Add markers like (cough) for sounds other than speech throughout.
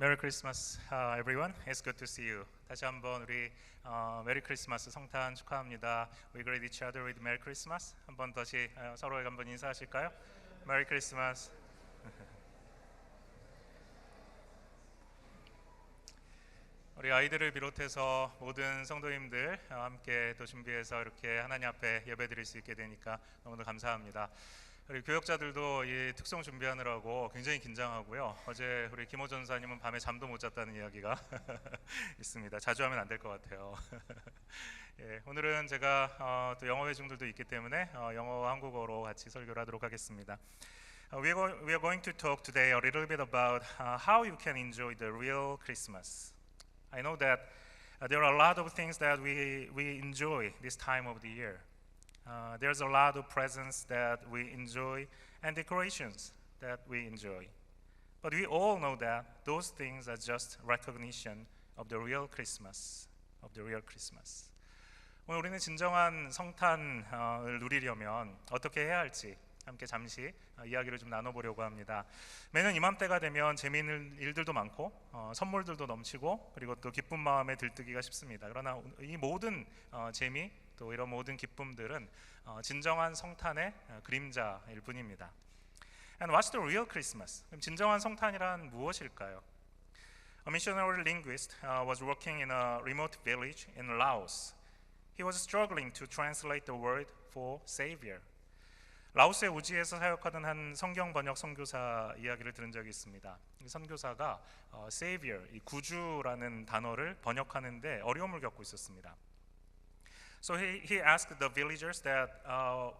Merry Christmas, uh. It's good to see you. 다시 한번 우리 어, 메리 크리스마스 성탄 축하합니다. We greet each other with Merry Christmas. 한번 다시 어, 서로에게 한번 인사하실까요? Merry Christmas. (laughs) 우리 아이들을 비롯해서 모든 성도님들 어, 함께 또 준비해서 이렇게 하나님 앞에 예배드릴 수 있게 되니까 너무나 감사합니다. 우리 교역자들도 이 특송 준비하느라고 굉장히 긴장하고요. 어제 우리 김호 전사님은 밤에 잠도 못 잤다는 이야기가 있습니다. 자주 하면 안 될 것 같아요. 예, 오늘은 제가 어, 또 영어 회중들도 있기 때문에 어, 영어와 한국어로 같이 설교를 하도록 하겠습니다. Uh, we, are go- we are going to talk today a little bit about uh, how you can enjoy the real Christmas. I know that uh, there are a lot of things that we, we enjoy this time of the year. Uh, there's a lot of presents that we enjoy and decorations that we enjoy. But we all know that those things are just recognition of the real Christmas, of the real Christmas. 오늘 우리는 진정한 성탄을 누리려면 어떻게 해야 할지 함께 잠시 어, 이야기를 좀 나눠보려고 합니다. 매년 이맘때가 되면 재미있는 일들도 많고 어, 선물들도 넘치고 그리고 또 기쁜 마음에 들뜨기가 쉽습니다. 그러나 이 모든 어, 재미 또 이런 모든 기쁨들은 어, 진정한 성탄의 어, 그림자일 뿐입니다. And what's the real Christmas? 그럼 진정한 성탄이란 무엇일까요? A missionary linguist uh, was working in a remote village in Laos. He was struggling to translate the word for savior. 라오스의 우지에서 사역하던 한 성경 번역 선교사 이야기를 들은 적이 있습니다. 이 선교사가 어, savior, 이 구주라는 단어를 번역하는데 어려움을 겪고 있었습니다. So he, he asked the villagers that uh, uh,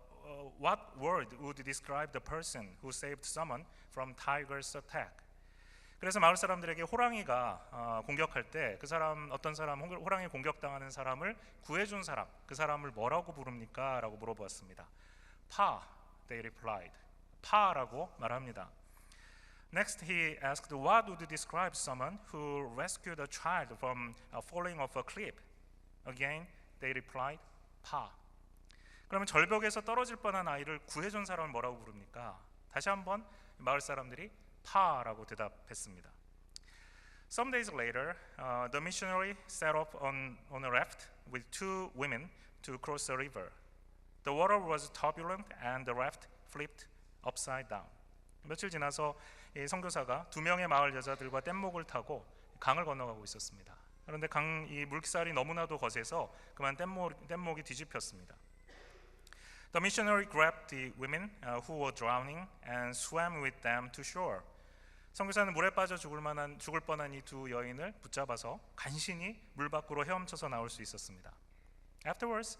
what word would describe the person who saved someone from tiger's attack. 그래서 마을 사람들에게 호랑이가 어, 공격할 때 그 사람 어떤 사람 호- 호랑이 공격당하는 사람을 구해준 사람 그 사람을 뭐라고 부릅니까?라고 물어보았습니다. 파, they replied. 파라고 말합니다. Next, he asked, "What would describe someone who rescued a child from uh, falling off a cliff?" Again, they replied, "파." 그러면 절벽에서 떨어질 뻔한 아이를 구해준 사람을 뭐라고 부릅니까? 다시 한번 마을 사람들이 파라고 대답했습니다. Some days later, uh, the missionary set off on, on a raft with two women to cross a river. The water was turbulent and the raft flipped upside down. 며칠 지나서 이 선교사가 두 명의 마을 여자들과 뗏목을 타고 강을 건너가고 있었습니다. 그런데 강 이 물살이 너무나도 거세서 그만 뗏목, 뗏목이 뒤집혔습니다. The missionary grabbed the women uh, who were drowning and swam with them to shore. 선교사는 물에 빠져 죽을 만한 죽을 뻔한 이 두 여인을 붙잡아서 간신히 물 밖으로 헤엄쳐서 나올 수 있었습니다. Afterwards,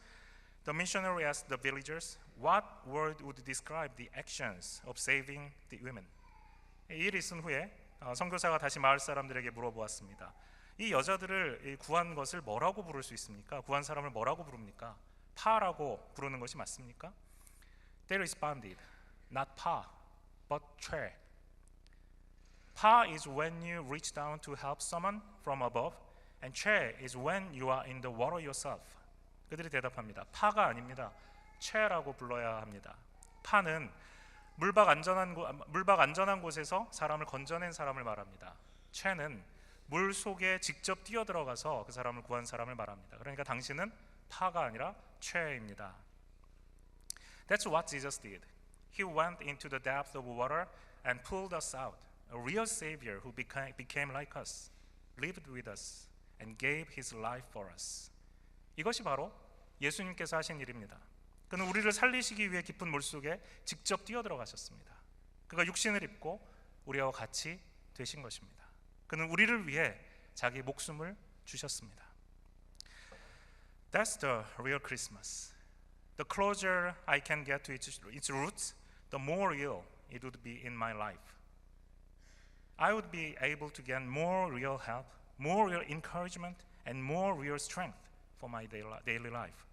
the missionary asked the villagers what word would describe the actions of saving the women. 이 일이 있은 후에 어, 선교사가 다시 마을 사람들에게 물어보았습니다. 이 여자들을 이 구한 것을 뭐라고 부를 수 있습니까? 구한 사람을 뭐라고 부릅니까? 파라고 부르는 것이 맞습니까? They responded, not pa, but 최. Pa is when you reach down to help someone from above, and 최 is when you are in the water yourself. 그들이 대답합니다. 파가 아닙니다. 최라고 불러야 합니다. 파는 물박 안전한 곳, 물박 안전한 곳에서 사람을 건져낸 사람을 말합니다. 최는 물 속에 직접 뛰어 들어가서 그 사람을 구한 사람을 말합니다. 그러니까 당신은 파가 아니라 최입니다. That's what Jesus did. He went into the depth of water and pulled us out, a real Savior who became, became like us, lived with us, and gave His life for us. 이것이 바로 예수님께서 하신 일입니다. 그는 우리를 살리시기 위해 깊은 물 속에 직접 뛰어 들어가셨습니다. 그가 육신을 입고 우리와 같이 되신 것입니다. 그는 우리를 위해 자기 목숨을 주셨습니다. That's the real Christmas. The closer I can get to its, its roots, the more real it would be in my life. I would be able to get more real help, more real encouragement, and more real strength for my daily life.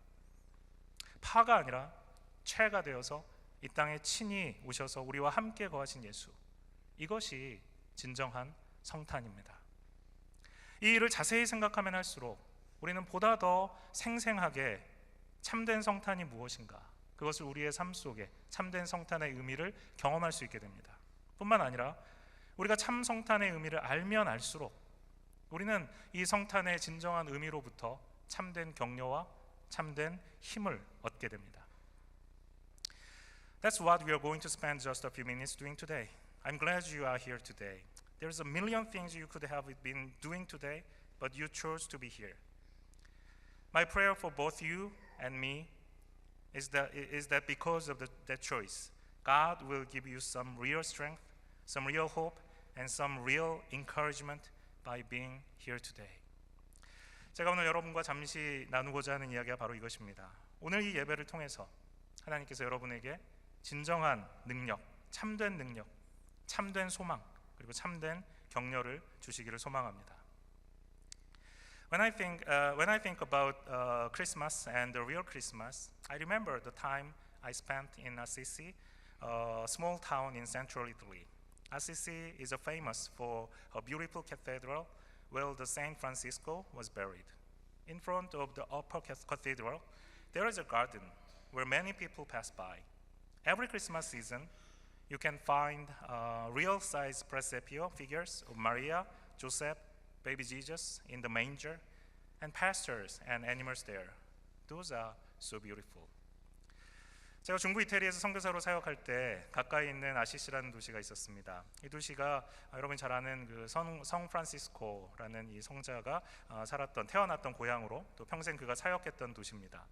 파가 아니라 채가 되어서 이 땅에 친히 오셔서 우리와 함께 거하신 예수. 이것이 진정한 성탄입니다. 이 일을 자세히 생각하면 할수록 우리는 보다 더 생생하게 참된 성탄이 무엇인가 그것을 우리의 삶 속에 참된 성탄의 의미를 경험할 수 있게 됩니다. 뿐만 아니라 우리가 참 성탄의 의미를 알면 알수록 우리는 이 성탄의 진정한 의미로부터 참된 격려와 참된 힘을 얻게 됩니다. That's what we are going to spend just a few minutes doing today. I'm glad you are here today. There's a million things you could have been doing today, but you chose to be here. My prayer for both you and me is that, is that because of the, that choice, God will give you some real strength, some real hope, and some real encouragement by being here today. 제가 오늘 여러분과 잠시 나누고자 하는 이야기가 바로 이것입니다. 오늘 이 예배를 통해서 하나님께서 여러분에게 진정한 능력, 참된 능력, 참된 소망, 그리고 참된 격려를 주시기를 소망합니다. When I think uh, when I think about uh, Christmas and the real Christmas, I remember the time I spent in Assisi, a small town in central Italy. Assisi is famous for a beautiful cathedral where the Saint Francisco was buried. In front of the upper cathedral, there is a garden where many people pass by. Every Christmas season, you can find uh, real-size presepio figures of Maria, Joseph, baby Jesus in the manger, and pastors and animals there. Those are so beautiful. 제가 중부 이태리에서 선교사로 사역할 때 가까이 있는 아시시라는 도시가 있었습니다. 이 도시가 여러분이 잘 아는 그성 성 프란시스코라는 이 성자가 살았던 태어났던 고향으로 또 평생 그가 사역했던 도시입니다.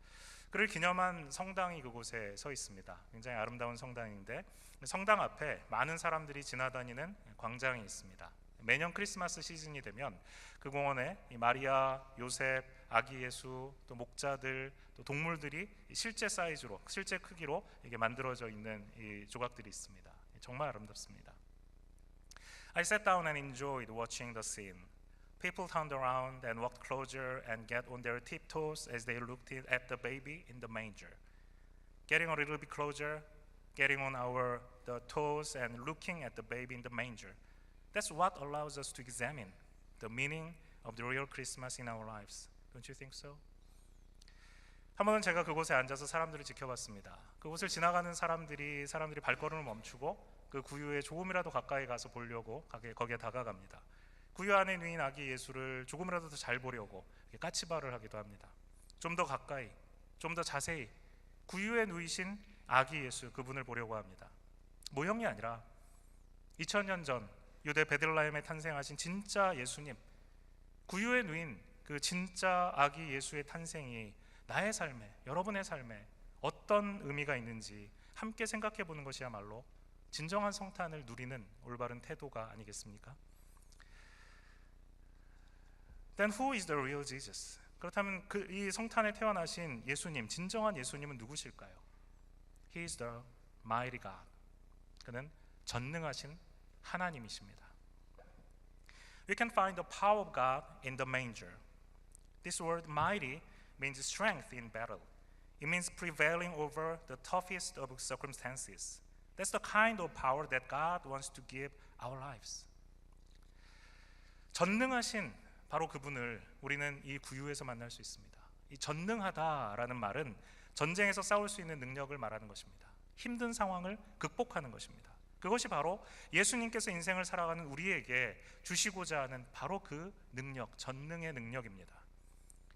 그를 기념한 성당이 그곳에 서 있습니다. 굉장히 아름다운 성당인데 성당 앞에 많은 사람들이 지나다니는 광장이 있습니다. 매년 크리스마스 시즌이 되면 그 공원에 마리아, 요셉, 아기 예수, 또 목자들, 또 동물들이 실제 사이즈로, 실제 크기로 이게 만들어져 있는 이 조각들이 있습니다. 정말 아름답습니다. I sat down and enjoyed watching the scene. People turned around and walked closer and get on their tiptoes as they looked at the baby in the manger. Getting a little bit closer, getting on our the toes and looking at the baby in the manger. That's what allows us to examine the meaning of the real Christmas in our lives. Don't you think so? 한 번은 제가 그곳에 앉아서 사람들을 지켜봤습니다. 그곳을 지나가는 사람들이 사람들이 발걸음을 멈추고 그 구유에 조금이라도 가까이 가서 보려고 거기에 다가갑니다. 구유 안에 누인 아기 예수를 조금이라도 더 잘 보려고 까치발을 하기도 합니다. 좀 더 가까이, 좀 더 자세히 구유에 누이신 아기 예수 그분을 보려고 합니다. 모형이 아니라 2000년 전 유대 베들라헴에 탄생하신 진짜 예수님 구유에 누인 그 진짜 아기 예수의 탄생이 나의 삶에 여러분의 삶에 어떤 의미가 있는지 함께 생각해 보는 것이야말로 진정한 성탄을 누리는 올바른 태도가 아니겠습니까? Then who is the real Jesus? 그렇다면 그 이 성탄에 태어나신 예수님, 진정한 예수님은 누구실까요? He is the mighty God. 그는 전능하신 하나님이십니다. We can find the power of God in the manger. This word mighty means strength in battle. It means prevailing over the toughest of circumstances. That's the kind of power that God wants to give our lives. 전능하신 바로 그분을 우리는 이 구유에서 만날 수 있습니다. 이 전능하다라는 말은 전쟁에서 싸울 수 있는 능력을 말하는 것입니다. 힘든 상황을 극복하는 것입니다. 그것이 바로 예수님께서 인생을 살아가는 우리에게 주시고자 하는 바로 그 능력, 전능의 능력입니다.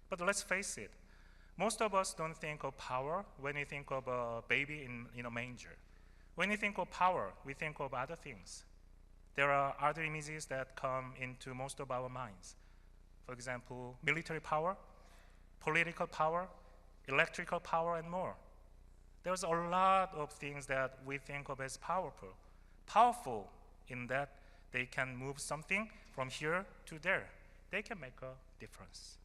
But let's face it. Most of us don't think of power when we think of a baby in, in a manger. When we think of power, we think of other things. There are other images that come into most of our minds. For example, military power, political power, electrical power, and more. There's a lot of things that we think of as powerful. Powerful in that they can move something from here to there. They can make a difference.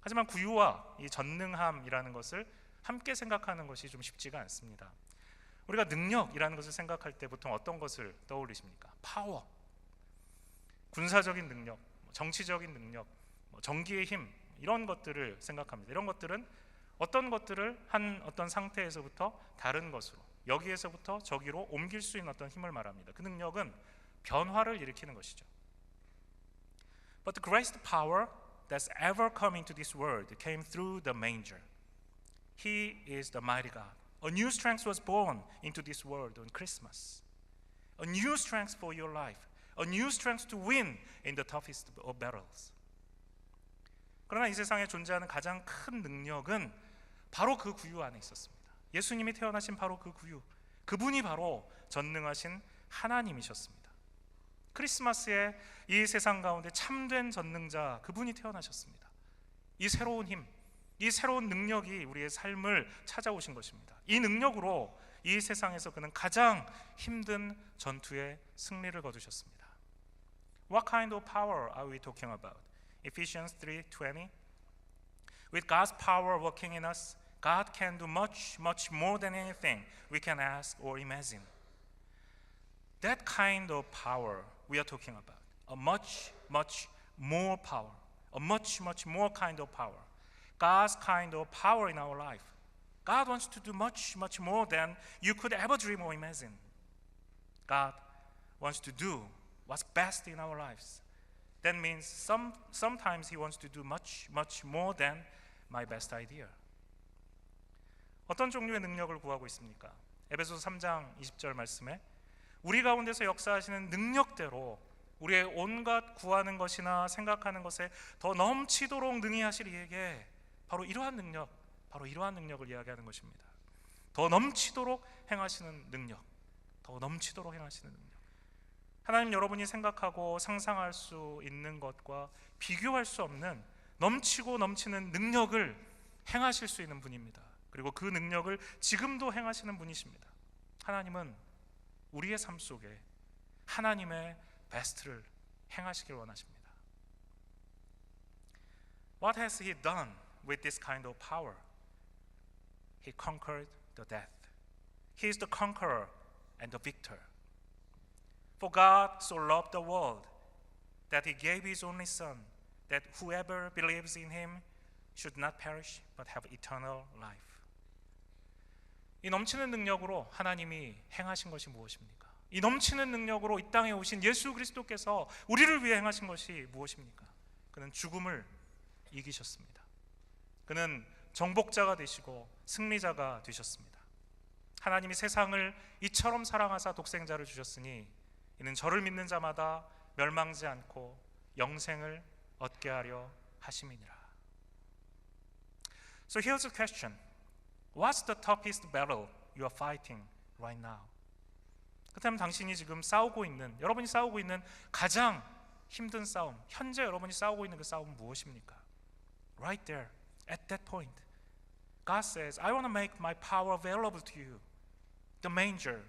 하지만 구유와 이 전능함이라는 것을 함께 생각하는 것이 좀 쉽지가 않습니다. 우리가 능력이라는 것을 생각할 때 보통 어떤 것을 떠올리십니까? 파워, 군사적인 능력, 정치적인 능력, 정기의 힘 이런 것들을 생각합니다. 이런 것들은 어떤 것들을 한 어떤 상태에서부터 다른 것으로 여기에서부터 저기로 옮길 수 있는 어떤 힘을 말합니다. 그 능력은 변화를 일으키는 것이죠. But the greatest power that's ever come into this world came through the manger. He is the mighty God. A new strength was born into this world on Christmas. A new strength for your life. a new strength to win in the toughest of battles. 그러나 이 세상에 존재하는 가장 큰 능력은 바로 그 구유 안에 있었습니다. 예수님이 태어나신 바로 그 구유, 그분이 바로 전능하신 하나님이셨습니다. 크리스마스에 이 세상 가운데 참된 전능자 그분이 태어나셨습니다. 이 새로운 힘, 이 새로운 능력이 우리의 삶을 찾아오신 것입니다. 이 능력으로 이 세상에서 그는 가장 힘든 전투에 승리를 거두셨습니다. What kind of power are we talking about? Ephesians 3:20 With God's power working in us, God can do much much more than anything we can ask or imagine. That kind of power we are talking about. A much much more power. A much much more kind of power. God's kind of power in our life. God wants to do much, much more than you could ever dream or imagine. God wants to do what's best in our lives. That means some, sometimes He wants to do much, much more than my best idea. 어떤 종류의 능력을 구하고 있습니까? 에베소서 3장 20절 말씀에 우리 가운데서 역사하시는 능력대로 우리의 온갖 구하는 것이나 생각하는 것에 더 넘치도록 능히 하실 이에게 바로 이러한 능력, 바로 이러한 능력을 이야기하는 것입니다. 더 넘치도록 행하시는 능력, 더 넘치도록 행하시는 능력. 하나님 여러분이 생각하고 상상할 수 있는 것과 비교할 수 없는 넘치고 넘치는 능력을 행하실 수 있는 분입니다. 그리고 그 능력을 지금도 행하시는 분이십니다. 하나님은 우리의 삶 속에 하나님의 베스트를 행하시길 원하십니다. What has he done with this kind of power? He conquered the death. He is the conqueror and the victor. For God so loved the world that he gave his only son that whoever believes in him should not perish but have eternal life. 이 넘치는 능력으로 하나님이 행하신 것이 무엇입니까? 이 넘치는 능력으로 이 땅에 오신 예수 그리스도께서 우리를 위해 행하신 것이 무엇입니까? 그는 죽음을 이기셨습니다. 그는 정복자가 되시고 승리자가 되셨습니다. 하나님이 세상을 이처럼 사랑하사 독생자를 주셨으니 이는 저를 믿는 자마다 멸망지 않고 영생을 얻게 하려 하심이니라. So here's a question. What's the toughest battle you are fighting right now? 그렇다면 당신이 지금 싸우고 있는 여러분이 싸우고 있는 가장 힘든 싸움, 현재 여러분이 싸우고 있는 그 싸움은 무엇입니까? Right there, at that point. God says, I want to make my power available to you. The manger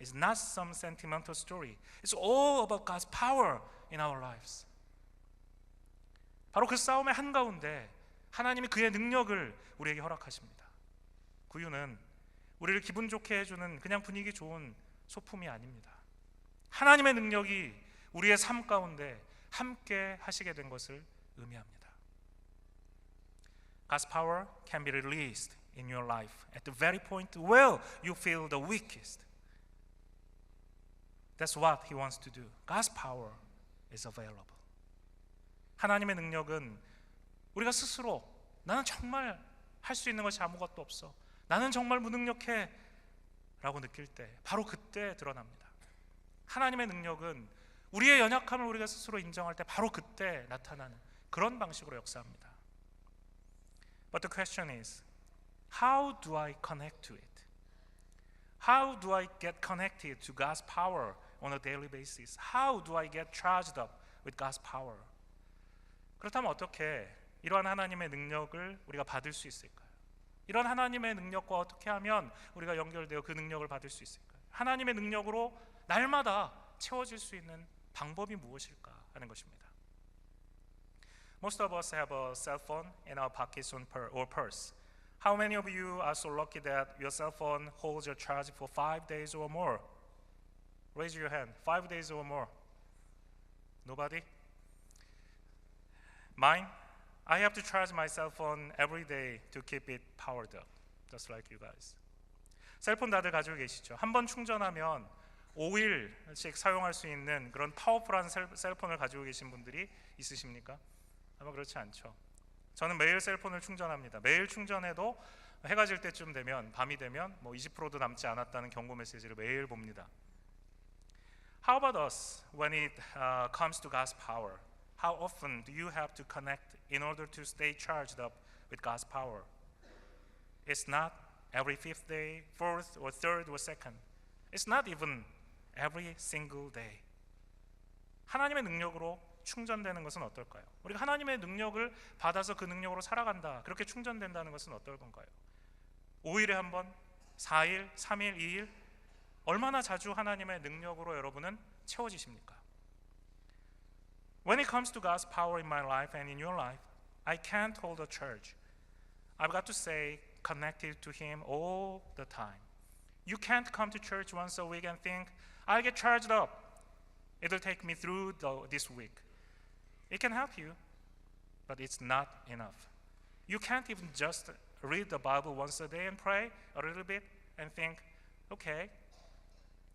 is not some sentimental story. It's all about God's power in our lives. 바로 그 싸움의 한가운데 하나님이 그의 능력을 우리에게 허락하십니다. 구유는 우리를 기분 좋게 해주는 그냥 분위기 좋은 소품이 아닙니다. 하나님의 능력이 우리의 삶 가운데 함께 하시게 된 것을 의미합니다. God's power can be released in your life at the very point where you feel the weakest. That's what He wants to do. God's power is available. 하나님의 능력은 우리가 스스로 나는 정말 할 수 있는 것이 아무것도 없어. 나는 정말 무능력해. 라고 느낄 때 바로 그때 드러납니다. 하나님의 능력은 우리의 연약함을 우리가 스스로 인정할 때 바로 그때 나타나는 그런 방식으로 역사합니다. But the question is, how do I connect to it? How do I get connected to God's power on a daily basis? How do I get charged up with God's power? 그렇다면 어떻게 이러한 하나님의 능력을 우리가 받을 수 있을까요? 이런 하나님의 능력과 어떻게 하면 우리가 연결되어 그 능력을 받을 수 있을까요? 하나님의 능력으로 날마다 채워질 수 있는 방법이 무엇일까 하는 것입니다. Most of us have a cell phone in our pockets or purse. How many of you are so lucky that your cell phone holds your charge for five days or more? Raise your hand. Five days or more. Nobody? Mine? I have to charge my cell phone every day to keep it powered up, just like you guys. 셀폰 다들 가지고 계시죠? 한 번 충전하면 5일씩 사용할 수 있는 그런 파워풀한 셀, 셀폰을 가지고 계신 분들이 있으십니까? 아마 그렇지 않죠. 저는 매일 셀폰을 충전합니다. 매일 충전해도 해가 질 때쯤 되면 밤이 되면 뭐 20%도 남지 않았다는 경고 메시지를 매일 봅니다. How about us when it uh, comes to God's power? How often do you have to connect in order to stay charged up with God's power? It's not every fifth day, fourth, or third, or second. It's not even every single day. 하나님의 능력으로 충전되는 것은 어떨까요? 우리가 하나님의 능력을 받아서 그 능력으로 살아간다. 그렇게 충전된다는 것은 어떨 건가요? 5일에 한 번, 4일, 3일, 2일 얼마나 자주 하나님의 능력으로 여러분은 채워지십니까? When it comes to God's power in my life and in your life, I can't hold a church. I've got to stay connected to Him all the time. You can't come to church once a week and think, I'll get charged up. It'll take me through the, this week. It can help you, but it's not enough. You can't even just read the Bible once a day and pray a little bit and think, okay,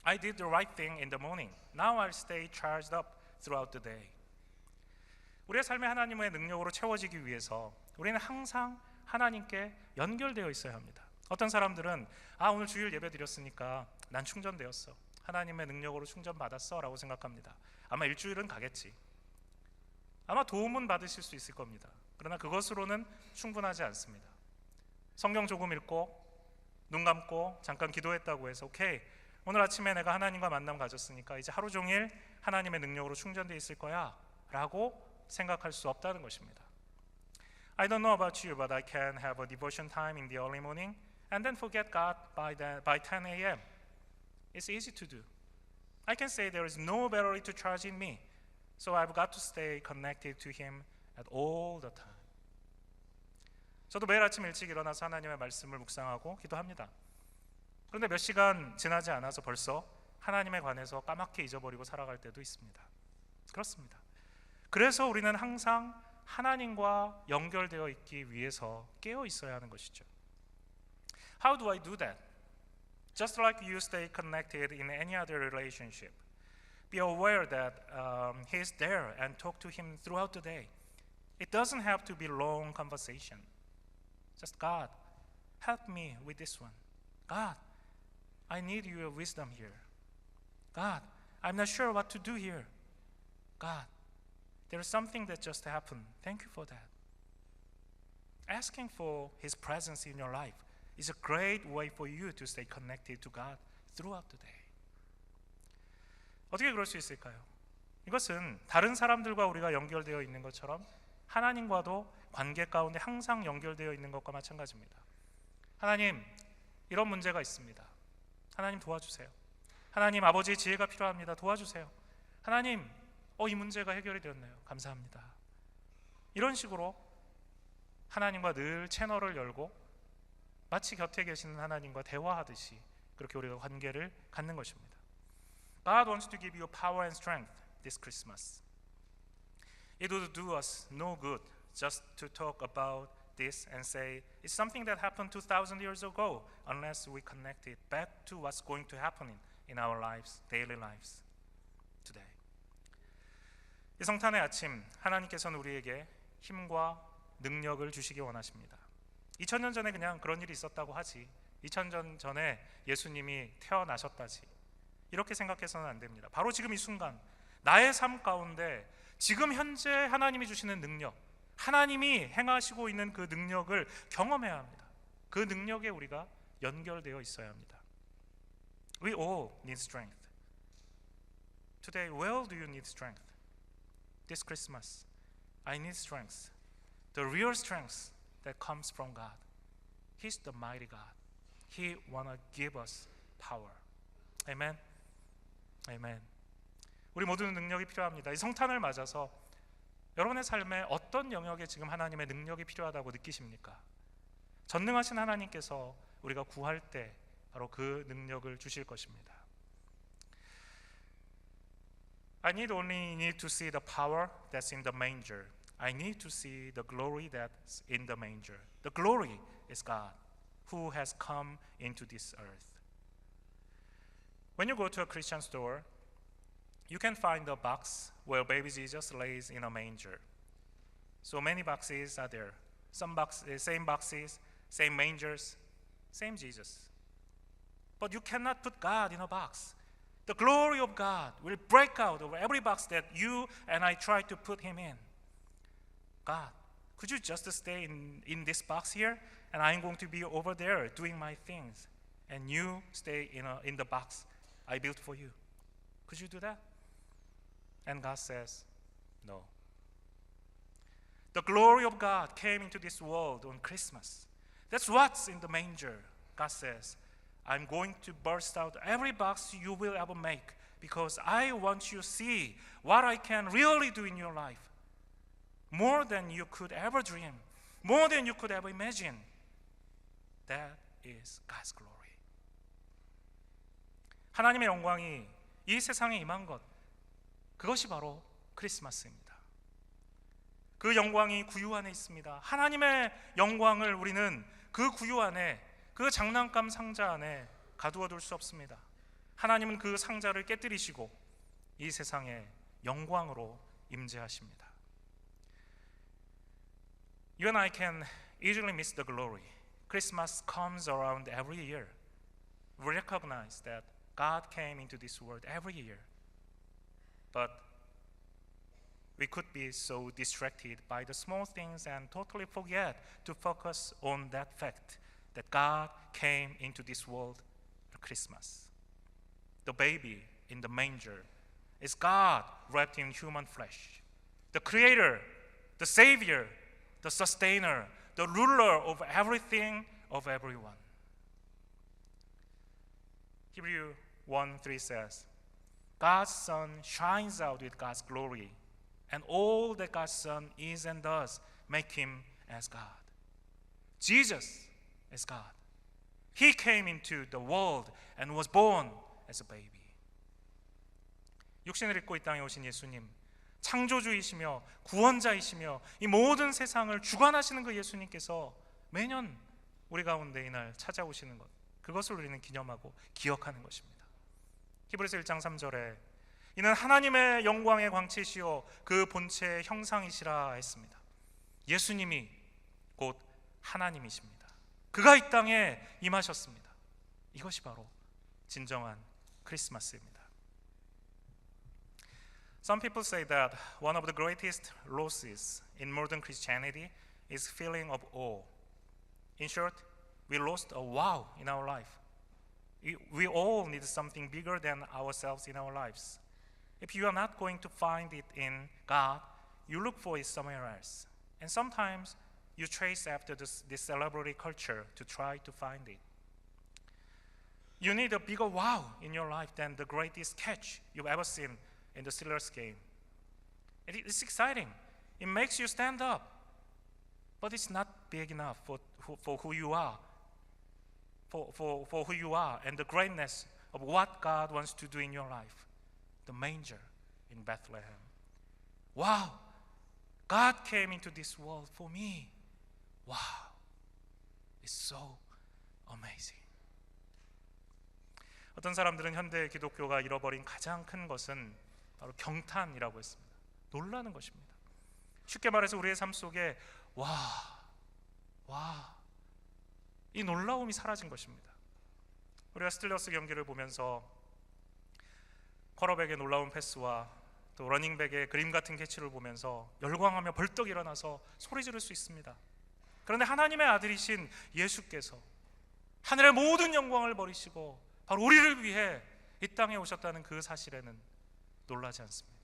I did the right thing in the morning. Now I'll stay charged up throughout the day. 우리의 삶의 하나님의 능력으로 채워지기 위해서 우리는 항상 하나님께 연결되어 있어야 합니다. 어떤 사람들은 아 오늘 주일 예배 드렸으니까 난 충전되었어. 하나님의 능력으로 충전받았어라고 생각합니다. 아마 일주일은 가겠지. 아마 도움은 받으실 수 있을 겁니다. 그러나 그것으로는 충분하지 않습니다. 성경 조금 읽고 눈 감고 잠깐 기도했다고 해서 오케이 오늘 아침에 내가 하나님과 만남 가졌으니까 이제 하루 종일 하나님의 능력으로 충전돼 있을 거야라고 생각할 수 없다는 것입니다. I don't know about you, but I can have a devotion time in the early morning and then forget God by, the, by 10 a.m. It's easy to do. I can say there is no battery to charge in me, so I've got to stay connected to Him at all the time. 저도 매일 아침 일찍 일어나서 하나님의 말씀을 묵상하고 기도합니다. 그런데 몇 시간 지나지 않아서 벌써 하나님에 관해서 까맣게 잊어버리고 살아갈 때도 있습니다. 그렇습니다. 그래서 우리는 항상 하나님과 연결되어 있기 위해서 깨어 있어야 하는 것이죠. How do I do that? Just like you stay connected in any other relationship. Be aware that um, He is there and talk to Him throughout the day. It doesn't have to be long conversation. Just God, help me with this one. God, I need your wisdom here. God, I'm not sure what to do here. God, there's something that just happened. Thank you for that. Asking for His presence in your life is a great way for you to stay connected to God throughout the day. 어떻게 그럴 수 있을까요? 이것은 다른 사람들과 우리가 연결되어 있는 것처럼 하나님과도 관계 가운데 항상 연결되어 있는 것과 마찬가지입니다. 하나님, 이런 문제가 있습니다. 하나님 도와주세요. 하나님 아버지의 지혜가 필요합니다. 도와주세요. 하나님, 어, 이 문제가 해결이 되었네요. 감사합니다. 이런 식으로 하나님과 늘 채널을 열고 마치 곁에 계시는 하나님과 대화하듯이 그렇게 우리가 관계를 갖는 것입니다. God wants to give you power and strength this Christmas. It would do us no good just to talk about this and say it's something that happened 2,000 years ago unless we connect it back to what's going to happen in, in our lives, daily lives. 이 성탄의 아침 하나님께서는 우리에게 힘과 능력을 주시기 원하십니다. 2000년 전에 그냥 그런 일이 있었다고 하지. 2000년 전에 예수님이 태어나셨다지. 이렇게 생각해서는 안 됩니다. 바로 지금 이 순간 나의 삶 가운데 지금 현재 하나님이 주시는 능력, 하나님이 행하시고 있는 그 능력을 경험해야 합니다. 그 능력에 우리가 연결되어 있어야 합니다. We all need strength. Today, where do you need strength? This Christmas, I need strength. The real strength that comes from God. He's the mighty God. He wanna give us power. Amen. Amen. 우리 모두는 능력이 필요합니다. 이 성탄을 맞아서 여러분의 삶에 어떤 영역에 지금 하나님의 능력이 필요하다고 느끼십니까? 전능하신 하나님께서 우리가 구할 때 바로 그 능력을 주실 것입니다. I need only need to see the power that's in the manger. I need to see the glory that's in the manger. The glory is God who has come into this earth. When you go to a Christian store, you can find a box where baby Jesus lays in a manger. So many boxes are there. Some boxes, eh, same boxes, same mangers, same Jesus. But you cannot put God in a box. The glory of God will break out of every box that you and I try to put him in. God, could you just stay in, in this box here? And I'm going to be over there doing my things. And you stay in, a, in the box I built for you. Could you do that? And God says, No. The glory of God came into this world on Christmas. That's what's in the manger. God says, I'm going to burst out every box you will ever make because I want you to see what I can really do in your life. More than you could ever dream, more than you could ever imagine. That is God's glory. 하나님의 영광이 이 세상에 임한 것, 그것이 바로 크리스마스입니다. 그 영광이 구유 안에 있습니다. 하나님의 영광을 우리는 그 구유 안에 그 장난감 상자 안에 가두어 둘 수 없습니다. 하나님은 그 상자를 깨뜨리시고 이 세상에 영광으로 임재하십니다. You and I can easily miss the glory. Christmas comes around every year. We recognize that God came into this world every year. But we could be so distracted by the small things and totally forget to focus on that fact that God came into this world at Christmas. The baby in the manger is God wrapped in human flesh. The creator, the savior, the sustainer, the ruler of everything, of everyone. Hebrew 1 3 says, God's Son shines out with God's glory, and all that God's Son is and does make him as God. Jesus is God. He came into the world and was born as a baby. 육신을 입고 이 땅에 오신 예수님, 창조주이시며 구원자이시며 이 모든 세상을 주관하시는 그 예수님께서 매년 우리 가운데 이날 찾아오시는 것, 그것을 우리는 기념하고 기억하는 것입니다. 히브리서 1장 3절에 이는 하나님의 영광의 광채시요 그 본체의 형상이시라 했습니다. 예수님이 곧 하나님이십니다. 그가 이 땅에 임하셨습니다. 이것이 바로 진정한 크리스마스입니다. Some people say that one of the greatest losses in modern Christianity is feeling of awe. In short, we lost a wow in our life. We, we all need something bigger than ourselves in our lives. If you are not going to find it in God, you look for it somewhere else. And sometimes you trace after this, this celebrity culture to try to find it. You need a bigger wow in your life than the greatest catch you've ever seen in the Steelers game. It- It's exciting. It makes you stand up. But it's not big enough for, for who you are, for, for, for who you are, and the greatness of what God wants to do in your life. The manger in Bethlehem. Wow, God came into this world for me. Wow, it's so amazing. 어떤 사람들은 현대 기독교가 잃어버린 가장 큰 것은 바로 경탄이라고 했습니다. 놀라는 것입니다. 쉽게 말해서 우리의 삶 속에 와, 와, 이 놀라움이 사라진 것입니다. 우리가 스틸러스 경기를 보면서 쿼러백의 놀라운 패스와 또 러닝백의 그림 같은 캐치를 보면서 열광하며 벌떡 일어나서 소리 지를 수 있습니다. 그런데 하나님의 아들이신 예수께서 하늘의 모든 영광을 버리시고 바로 우리를 위해 이 땅에 오셨다는 그 사실에는 놀라지 않습니다.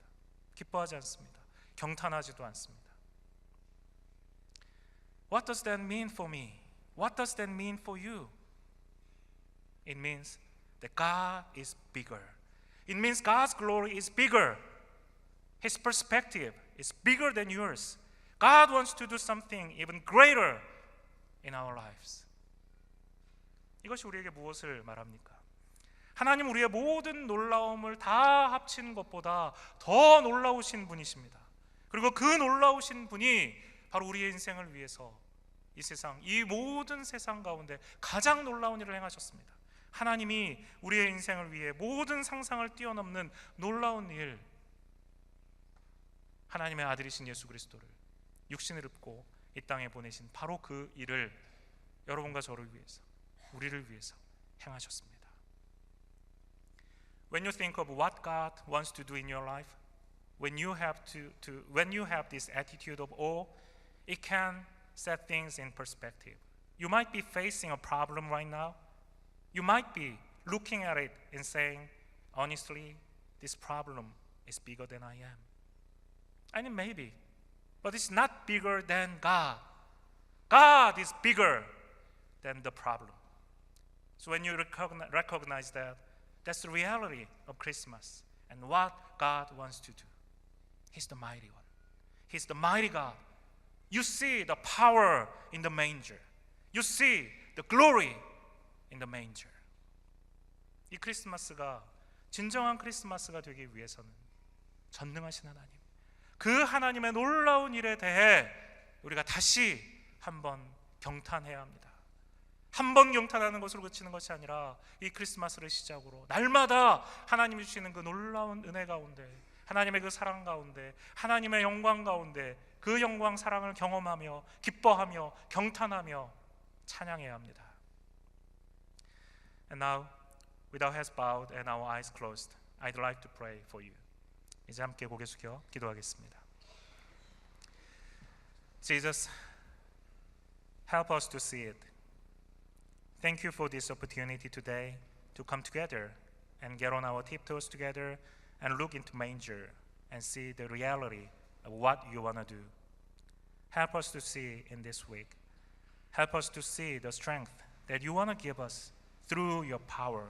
기뻐하지 않습니다. 경탄하지도 않습니다. What does that mean for me? What does that mean for you? It means that God is bigger. It means God's glory is bigger. His perspective is bigger than yours. God wants to do something even greater in our lives. 이것이 우리에게 무엇을 말합니까? 하나님 우리의 모든 놀라움을 다 합친 것보다 더 놀라우신 분이십니다. 그리고 그 놀라우신 분이 바로 우리의 인생을 위해서 이 세상, 이 모든 세상 가운데 가장 놀라운 일을 행하셨습니다. 하나님이 우리의 인생을 위해 모든 상상을 뛰어넘는 놀라운 일, 하나님의 아들이신 예수 그리스도를 육신을 입고 이 땅에 보내신 바로 그 일을 여러분과 저를 위해서, 우리를 위해서 행하셨습니다. when you think of what God wants to do in your life, when you have to, to when you have this attitude of awe, it can set things in perspective. You might be facing a problem right now. You might be looking at it and saying, honestly, this problem is bigger than I am. I mean, maybe, but it's not bigger than God. God is bigger than the problem. So when you recogni- recognize that, that's the reality of Christmas and what God wants to do. He's the mighty one. He's the mighty God. You see the power in the manger. You see the glory in the manger. 이 크리스마스가 진정한 크리스마스가 되기 위해서는 전능하신 하나님, 그 하나님의 놀라운 일에 대해 우리가 다시 한번 경탄해야 합니다. 한 번 경탄하는 것으로 그치는 것이 아니라 이 크리스마스를 시작으로 날마다 하나님이 주시는 그 놀라운 은혜 가운데 하나님의 그 사랑 가운데 하나님의 영광 가운데 그 영광 사랑을 경험하며 기뻐하며 경탄하며 찬양해야 합니다. And now with our heads bowed and our eyes closed, I'd like to pray for you. 이제 함께 고개 숙여 기도하겠습니다. Jesus, help us to see it. Thank you for this opportunity today to come together and get on our tiptoes together and look into manger and see the reality of what you want to do. Help us to see in this week. Help us to see the strength that you want to give us through your power.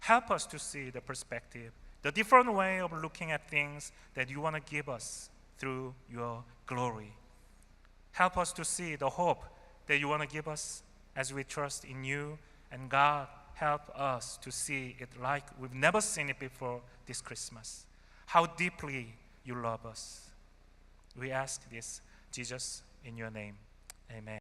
Help us to see the perspective, the different way of looking at things that you want to give us through your glory. Help us to see the hope that you want to give us as we trust in you. And God, help us to see it like we've never seen it before this Christmas. How deeply you love us. We ask this, Jesus, in your name. Amen.